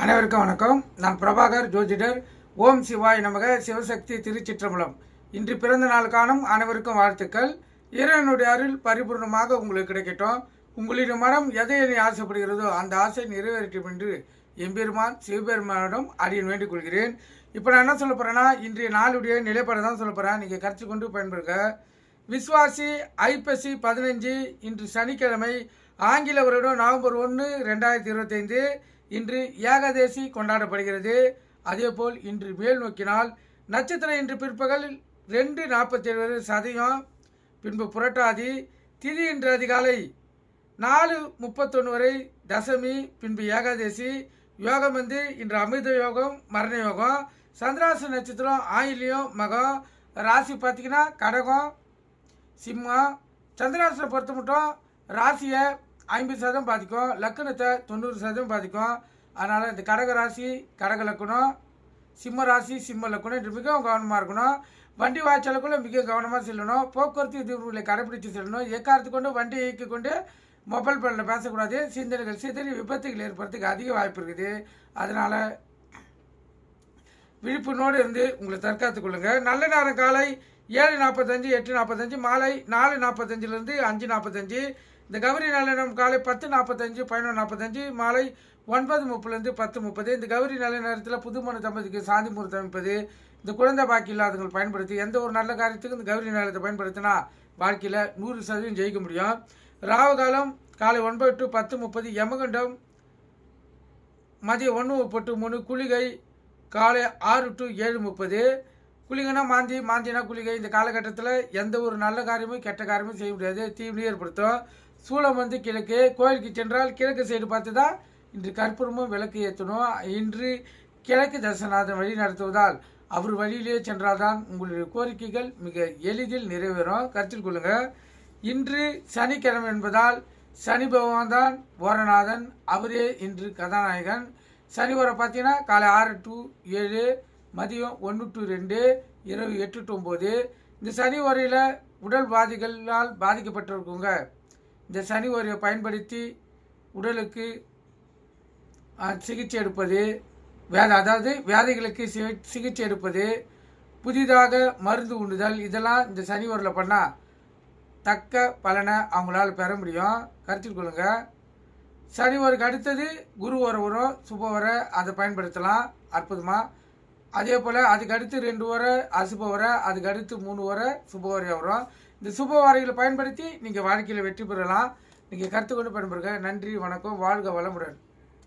அனைவருக்கும் வணக்கம். நான் பிரபாகர் ஜோதிடர். ஓம் சிவாய் நமக. சிவசக்தி திருச்சிற்றம்பலம். இன்று பிறந்த நாள் காணும் அனைவருக்கும் வாழ்த்துக்கள். இறைவனுடைய அருள் பரிபூர்ணமாக உங்களுக்கு கிடைக்கட்டும். உங்களின் மனம் எதை என்னை ஆசைப்படுகிறதோ அந்த ஆசை நிறைவேற்றும் என்று எம்பெருமான் சிவபெருமானிடம் அடியன் வேண்டிக் கொள்கிறேன். இப்போ நான் என்ன சொல்ல போகிறேன்னா இன்றைய நாளுடைய நிலைப்பாடு தான் சொல்ல போகிறேன் நீங்கள் கருத்து கொண்டு பயன்படுங்க. விஸ்வாசி ஐப்பசி பதினஞ்சு இன்று சனிக்கிழமை ஆங்கில வருடம் நவம்பர் ஒன்று ரெண்டாயிரத்தி இருபத்தைந்து. இன்று ஏகாதேசி கொண்டாடப்படுகிறது. அதேபோல் இன்று மேல் நோக்கினால் நட்சத்திரம் இன்று பிற்பகல் ரெண்டு நாற்பத்தி ஏழு சதயம். பின்பு புரட்டாதி திதி இன்று அதிகாலை நாலு முப்பத்தொன்று வரை தசமி பின்பு ஏகாதசி. யோகம் வந்து இன்று அமிர்த யோகம் மரண யோகம் சந்திராசு நட்சத்திரம் ஆயிலியம் மகம் ராசி பார்த்தீங்கன்னா கடகம் சிம்மம் சந்திராசனை பொறுத்த மட்டும் ராசியை ஐம்பது சதவீதம் பாதிக்கும் லக்கணத்தை தொண்ணூறு சதவீதம் பாதிக்கும். அதனால் இந்த கடக ராசி கடக லக்கணம் சிம்ம ராசி சிம்ம லக்கணம் இது மிகவும் கவனமாக இருக்கணும். வண்டி வாய்ச்சலுக்குள்ள மிக கவனமாக செல்லணும். போக்குவரத்து விதிமுறைகளை கடைபிடித்து செல்லணும். எக்காரத்து கொண்டு வண்டி இயக்கி கொண்டு மொபைல் ஃபோனில் பேசக்கூடாது. சிந்தனைகள் சிதறி விபத்துகள் ஏற்படுறதுக்கு அதிக வாய்ப்பு இருக்குது. அதனால் விழிப்புணோடு இருந்து உங்களை தற்காத்துக் கொள்ளுங்க. நல்ல நேரம் காலை ஏழு நாற்பத்தஞ்சு எட்டு நாற்பத்தஞ்சு மாலை நாலு நாற்பத்தஞ்சிலேருந்து அஞ்சு நாற்பத்தஞ்சு. இந்த கௌரி நலனம் காலை பத்து நாற்பத்தஞ்சு பதினொன்று நாற்பத்தஞ்சு மாலை ஒன்பது முப்பதுலேருந்து பத்து முப்பது. இந்த கௌரி நல்ல நேரத்தில் புதுமண தம்பதிக்கு சாந்தி முகூர்த்தம் அமைப்பது இந்த குழந்தை பாக்கி இல்லாதவங்க பயன்படுத்தி எந்த ஒரு நல்ல காரியத்துக்கும் இந்த கௌரி நேரத்தை பயன்படுத்தினா வாழ்க்கையில் நூறு சதவீதம் ஜெயிக்க முடியும். ராவு காலம் காலை ஒன்பது டு பத்து முப்பது யமகண்டம் மதியம் ஒன்று முப்பட்டு மூணு குளிகை காலை ஆறு டு ஏழு முப்பது. குளிங்கன்னா மாந்தி மாந்தினா குளிகை. இந்த காலகட்டத்தில் எந்த ஒரு நல்ல காரியமும் கெட்ட காரியமும் செய்ய முடியாது. தீவினை ஏற்படுத்தும். சூளம் வந்து கிழக்கு. கோயிலுக்கு சென்றால் கிழக்கு சைடு பார்த்து தான் இன்று கற்பூரமும் விளக்கு ஏற்றணும் இன்று கிழக்கு தரிசனாதன் வழி நடத்துவதால் அவர் வழியிலேயே சென்றால்தான் உங்களுடைய கோரிக்கைகள் மிக எளிதில் நிறைவேறும். கருத்தில் கொள்ளுங்கள் இன்று சனிக்கிழமை என்பதால் சனி பகவான் தான் ஓரநாதன். அவரே இன்று கதாநாயகன். சனி வர பார்த்தீங்கன்னா காலை ஆறு டு ஏழு மதியம் ஒன்று டு ரெண்டு இரவு எட்டு டு ஒம்பது இந்த சனி வரையில் உடல் பாதிகளால் பாதிக்கப்பட்டிருக்குங்க. இந்த சனி வரையை பயன்படுத்தி உடலுக்கு சிகிச்சை எடுப்பது வேத அதாவது வியாதிகளுக்கு சிகிச்சை எடுப்பது புதிதாக மருந்து உண்டுதல் இதெல்லாம் இந்த சனி வரையில் பண்ணால் தக்க பலனை அவங்களால் பெற முடியும். கருத்தில் கொள்ளுங்கள் சனிவருக்கு அடுத்தது குரு வர வரும் சுப வர அதை பயன்படுத்தலாம். அற்புதமாக அதே போல் அதுக்கு அடுத்து ரெண்டு வர அசுப வர அதுக்கு அடுத்து மூணு வர சுப வரையாக வரும் இந்த சுப வரைகளை பயன்படுத்தி நீங்கள் வாழ்க்கையில் வெற்றி பெறலாம். நீங்கள் கருத்து கொண்டு பயன்படுங்க நன்றி வணக்கம். வாழ்க வளமுடன்.